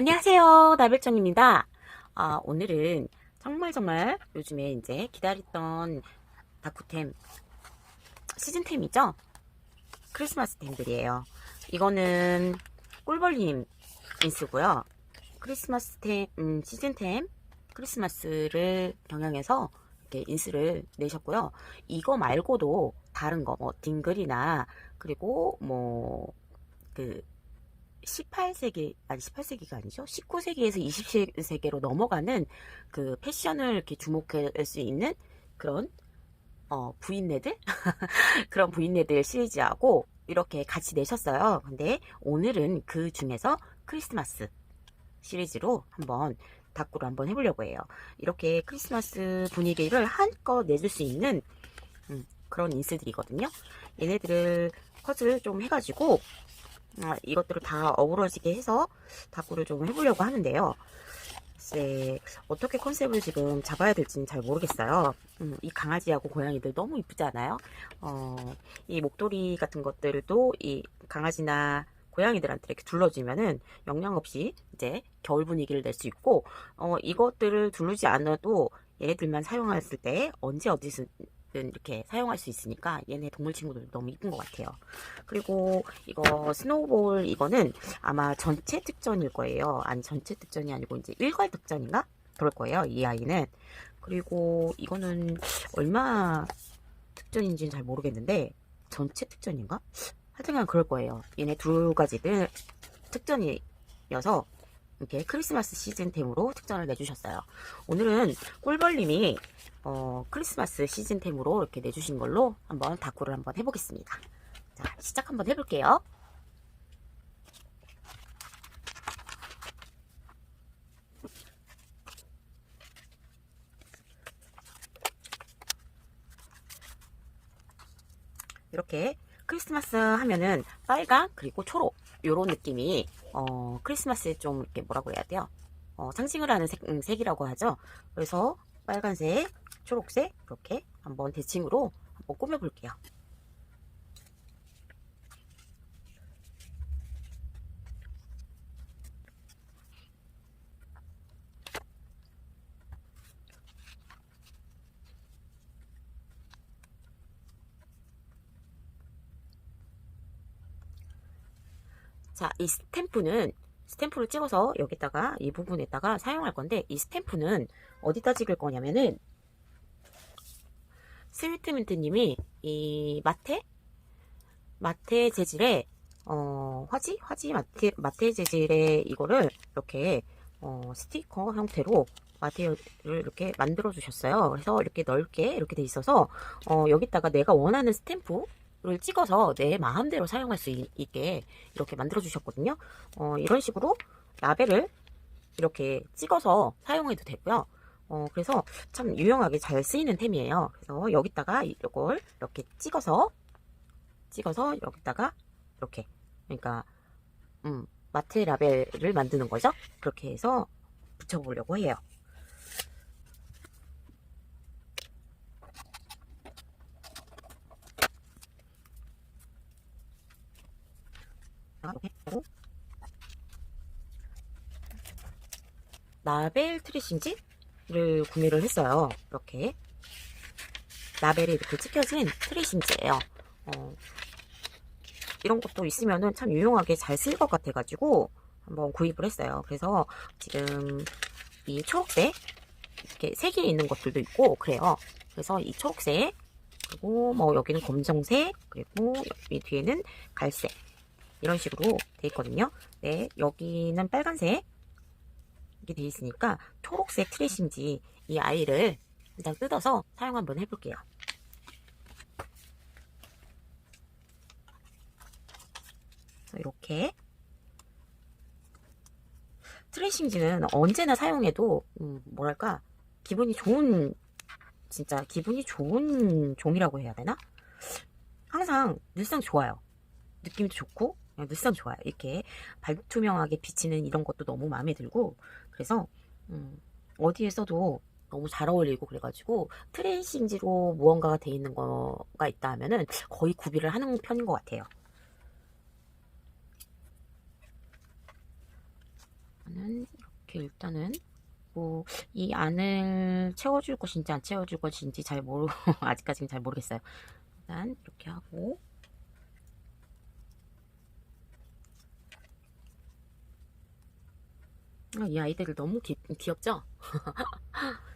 안녕하세요. 나별정입니다. 아, 오늘은 정말 정말 요즘에 이제 기다렸던 다쿠템 시즌템이죠? 크리스마스 템들이에요. 이거는 꿀벌님 인스고요. 크리스마스 템, 음, 시즌템 크리스마스를 경영해서 이렇게 인스를 내셨고요. 이거 말고도 다른 거, 뭐, 딩글이나, 그리고 뭐, 그, 18세기, 아니 18세기가 아니죠. 19세기에서 20세기로 넘어가는 그 패션을 이렇게 주목할 수 있는 그런 어, 부인네들? 그런 부인네들 시리즈하고 이렇게 같이 내셨어요. 근데 오늘은 그 중에서 크리스마스 시리즈로 한번 다꾸를 한번 해보려고 해요. 이렇게 크리스마스 분위기를 한껏 내줄 수 있는 음, 그런 인스들이거든요. 얘네들을 컷을 좀 해가지고 아, 이것들을 다 어우러지게 해서 다꾸를 좀 해보려고 하는데요. 글쎄, 어떻게 컨셉을 지금 잡아야 될지는 잘 모르겠어요. 음, 이 강아지하고 고양이들 너무 이쁘지 않아요? 어, 이 목도리 같은 것들도 이 강아지나 고양이들한테 이렇게 둘러주면은 영양 없이 이제 겨울 분위기를 낼 수 있고, 어, 이것들을 두르지 않아도 얘네들만 사용했을 때 언제 어디서 이렇게 사용할 수 있으니까 얘네 동물 친구들 너무 이쁜 것 같아요. 그리고 이거 스노우볼 이거는 아마 전체 특전일 거예요. 아니 전체 특전이 아니고 이제 일괄 특전인가? 그럴 거예요. 이 아이는. 그리고 이거는 얼마 특전인지는 잘 모르겠는데 전체 특전인가? 하여튼간 그럴 거예요. 얘네 두 가지들 특전이어서 이렇게 크리스마스 시즌템으로 특전을 내주셨어요. 오늘은 꿀벌님이 어, 크리스마스 시즌템으로 이렇게 내주신 걸로 한번 다꾸를 한번 해보겠습니다. 자, 시작 한번 해볼게요. 이렇게 크리스마스 하면은 빨강 그리고 초록 요런 느낌이 어, 크리스마스에 좀 이렇게 뭐라고 해야 돼요? 어, 상징을 하는 색, 음, 색이라고 하죠. 그래서 빨간색, 초록색 이렇게 한번 대칭으로 한번 꾸며볼게요. 자, 이 스탬프는 스탬프를 찍어서 여기다가 이 부분에다가 사용할 건데 이 스탬프는 어디다 찍을 거냐면은 스위트민트님이 이 마테 마테 재질의 어 화지 화지 마테 마테 재질의 이거를 이렇게 어 스티커 형태로 마테를 이렇게 만들어 주셨어요. 그래서 이렇게 넓게 이렇게 돼 있어서 어 여기다가 내가 원하는 스탬프 를 찍어서 내 마음대로 사용할 수 있게 이렇게 만들어 주셨거든요. 어, 이런 식으로 라벨을 이렇게 찍어서 사용해도 되고요. 어, 그래서 참 유용하게 잘 쓰이는 템이에요. 그래서 여기다가 이걸 이렇게 찍어서 찍어서 여기다가 이렇게 그러니까 음, 마트 라벨을 만드는 거죠. 그렇게 해서 붙여보려고 해요. 라벨 트리싱지를 구매를 했어요. 이렇게 라벨이 이렇게 찍혀진 트리싱지예요. 어, 이런 것도 있으면은 참 유용하게 잘 쓸 것 같아가지고 한번 구입을 했어요. 그래서 지금 이 초록색 이렇게 색이 있는 것들도 있고 그래요. 그래서 이 초록색 그리고 뭐 여기는 검정색 그리고 여기 뒤에는 갈색 이런 식으로 돼 있거든요. 네, 여기는 빨간색 이게 돼 있으니까 초록색 트레싱지 이 아이를 일단 뜯어서 사용 한번 해볼게요. 이렇게 트레싱지는 언제나 사용해도 음, 뭐랄까 기분이 좋은 진짜 기분이 좋은 종이라고 해야 되나? 항상 늘상 좋아요. 느낌도 좋고 그냥 늘상 좋아요. 이렇게 발투명하게 비치는 이런 것도 너무 마음에 들고 그래서 음, 어디에 써도 너무 잘 어울리고 그래가지고 트레이싱지로 무언가가 돼 있는 거가 있다 하면은 거의 구비를 하는 편인 것 같아요. 저는 이렇게 일단은 뭐 이 안을 채워줄 것인지 안 채워줄 것인지 잘 모르 아직까지는 잘 모르겠어요. 일단 이렇게 하고 이 아이들을 너무 귀, 귀엽죠?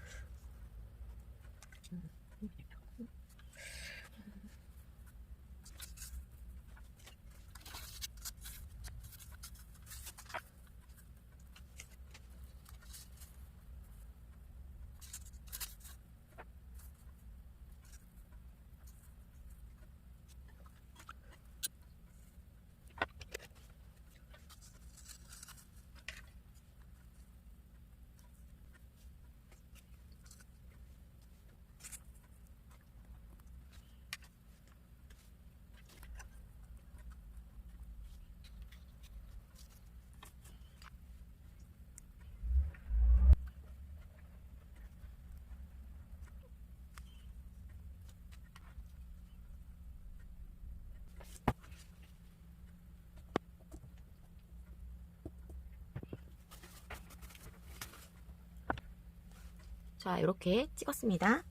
자, 이렇게 찍었습니다.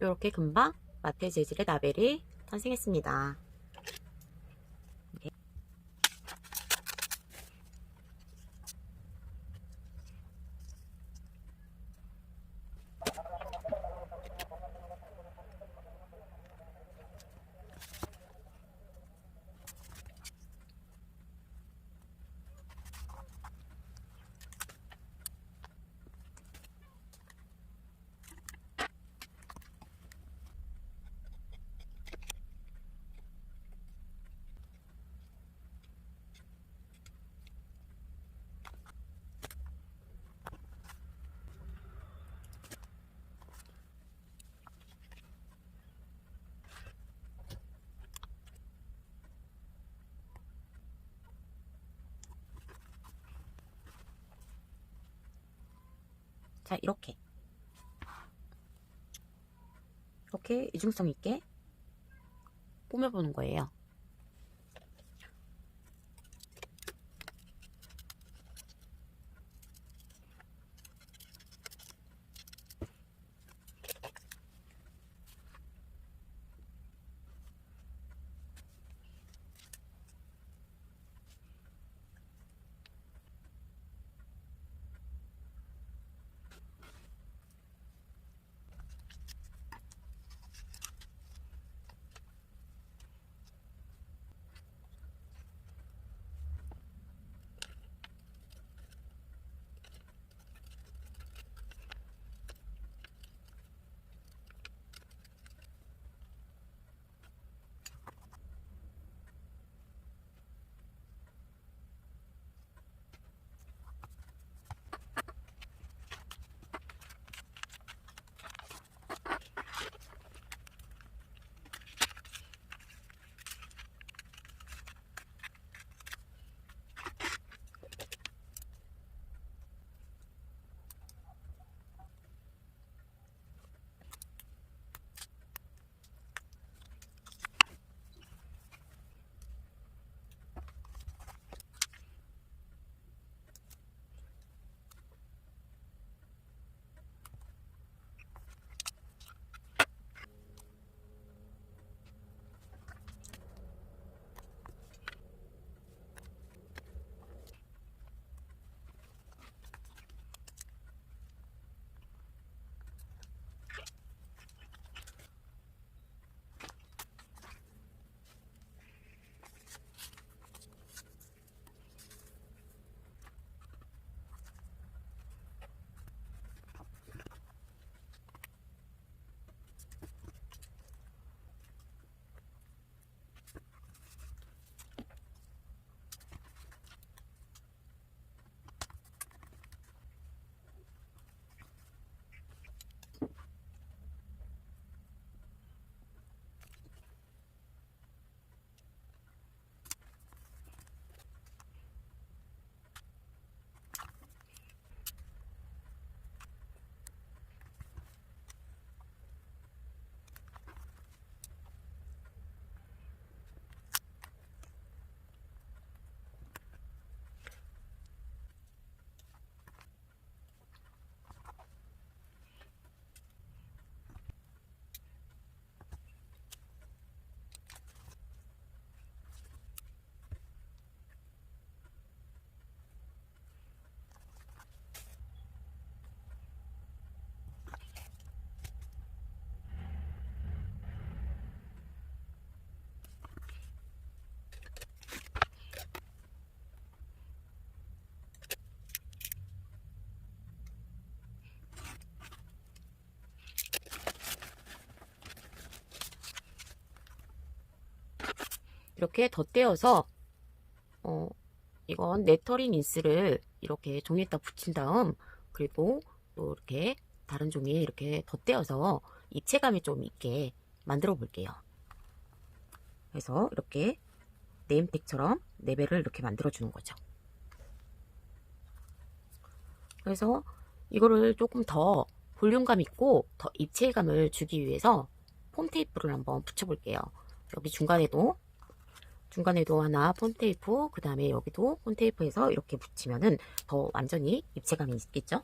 이렇게 금방 마테 재질의 라벨이 탄생했습니다. 네. 자, 이렇게. 이렇게 이중성 있게 꾸며보는 거예요. 이렇게 덧대어서 어, 이건 네터링 인스를 이렇게 종이에다 붙인 다음 그리고 또 이렇게 다른 종이에 이렇게 덧대어서 입체감이 좀 있게 만들어 볼게요. 그래서 이렇게 네임택처럼 레벨을 이렇게 만들어 주는 거죠. 그래서 이거를 조금 더 볼륨감 있고 더 입체감을 주기 위해서 폼 테이프를 한번 붙여볼게요. 여기 중간에도 중간에도 하나 폰 테이프 그 다음에 여기도 폰 테이프에서 이렇게 붙이면은 더 완전히 입체감이 있겠죠?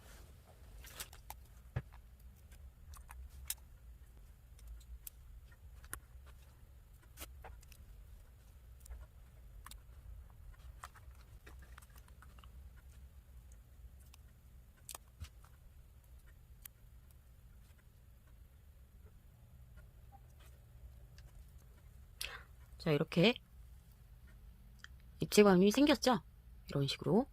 자 이렇게 입체감이 생겼죠? 이런 식으로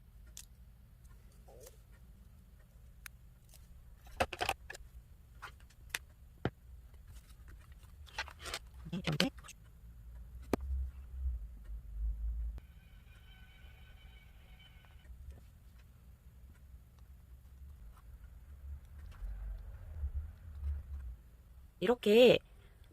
이렇게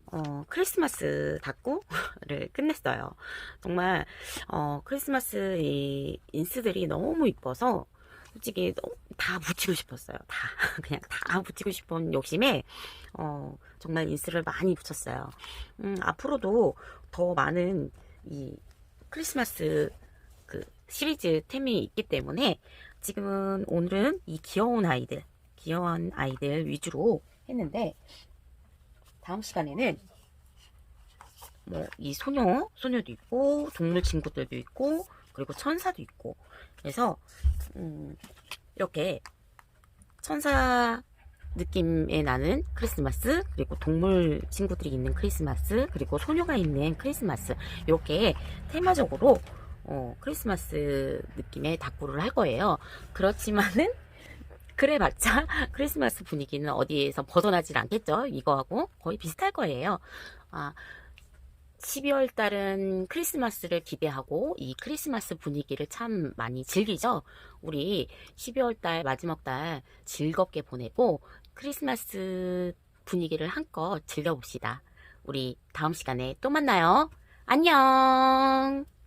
어, 크리스마스 다꾸를 끝냈어요. 정말 어, 크리스마스 이 인스들이 너무 이뻐서 솔직히 너무 다 붙이고 싶었어요. 다 그냥 다 붙이고 싶은 욕심에 어, 정말 인스를 많이 붙였어요. 음, 앞으로도 더 많은 이 크리스마스 그 시리즈 템이 있기 때문에 지금은 오늘은 이 귀여운 아이들, 귀여운 아이들 위주로 했는데 다음 시간에는 뭐 이 소녀, 소녀도 있고 동물 친구들도 있고 그리고 천사도 있고 그래서 음, 이렇게 천사 느낌의 나는 크리스마스 그리고 동물 친구들이 있는 크리스마스 그리고 소녀가 있는 크리스마스 이렇게 테마적으로 어, 크리스마스 느낌의 다꾸를 할 거예요. 그렇지만은 그래봤자 크리스마스 분위기는 어디에서 벗어나질 않겠죠. 이거하고 거의 비슷할 거예요. 아, 12월 달은 크리스마스를 기대하고 이 크리스마스 분위기를 참 많이 즐기죠. 우리 12월 달 마지막 달 즐겁게 보내고 크리스마스 분위기를 한껏 즐겨봅시다. 우리 다음 시간에 또 만나요. 안녕!